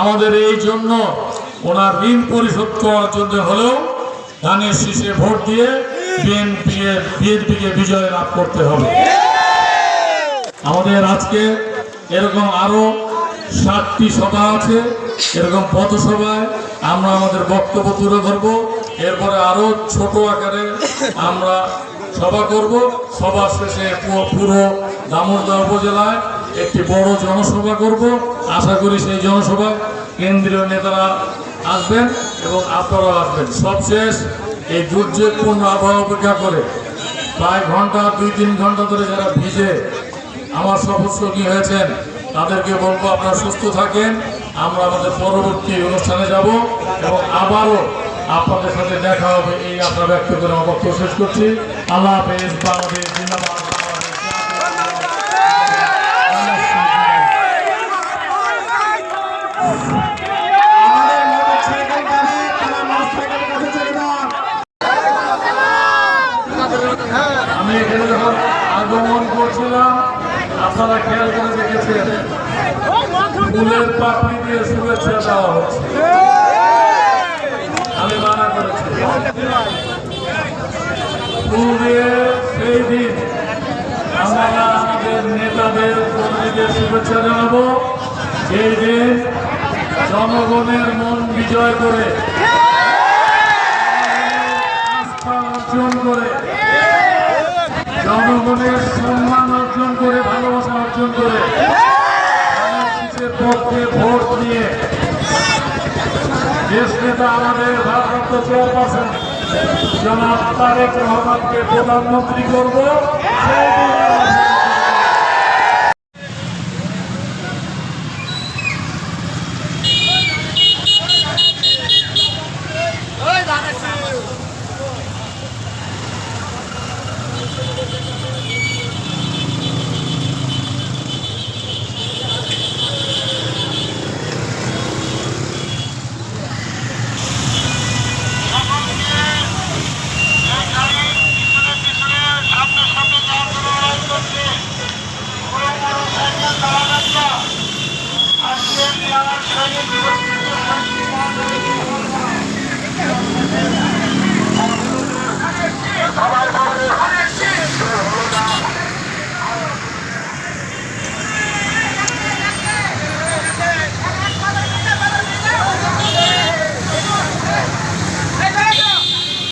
আমাদের এই জন্য ওনার ঋণ পরিশোধ করার জন্য হলেও ধানের শীষে ভোট দিয়ে বিএনপি বিএনপিকে বিজয় লাভ করতে হবে। আমাদের আজকে এরকম আরও সাতটি সভা আছে, এরকম পথসভায় আমরা আমাদের বক্তব্য তুলে ধরবো। এরপরে আরও ছোট আকারে আমরা সভা করব। সভা শেষে পুরো দামোদা উপজেলায় একটি বড় জনসভা করব। আশা করি সেই জনসভায় কেন্দ্রীয় নেতারা আসবেন এবং আপনারাও আসবেন। সবশেষ এই দুর্যোগপূর্ণ আবহাওয়া উপেক্ষা করে প্রায় ঘণ্টা, দুই, তিন ঘণ্টা ধরে যারা ভিজে আমার সফরসঙ্গী হয়েছেন, তাদেরকে বলব আপনারা সুস্থ থাকেন। আমরা আমাদের পরবর্তী অনুষ্ঠানে যাব এবং আবারও আপনাদের সাথে দেখা হবে এই আশা ব্যক্ত করে আমার বক্তব্য শেষ করছি। আল্লাহ হাফেজ, বাংলাদেশ। আপনারা খেয়াল করে দেখেছেন ফুলের পাপড়ি দিয়ে শুভেচ্ছা দেওয়া হচ্ছে। আমি মানা করেছি। সেই দিন আমরা আমাদের নেতাদের কর্মীদের শুভেচ্ছা জানাব। সেই দিন জনগণের মন বিজয় করে। আস্থা অর্জন অর্জন করে পক্ষে ভোট নিয়ে দেশ নেতা আমাদের ভারপ্রাপ্ত চেয়ারপারসন জনাব তারেক রহমানকে প্রধানমন্ত্রী করব। সেই দিন আমরা- আজকে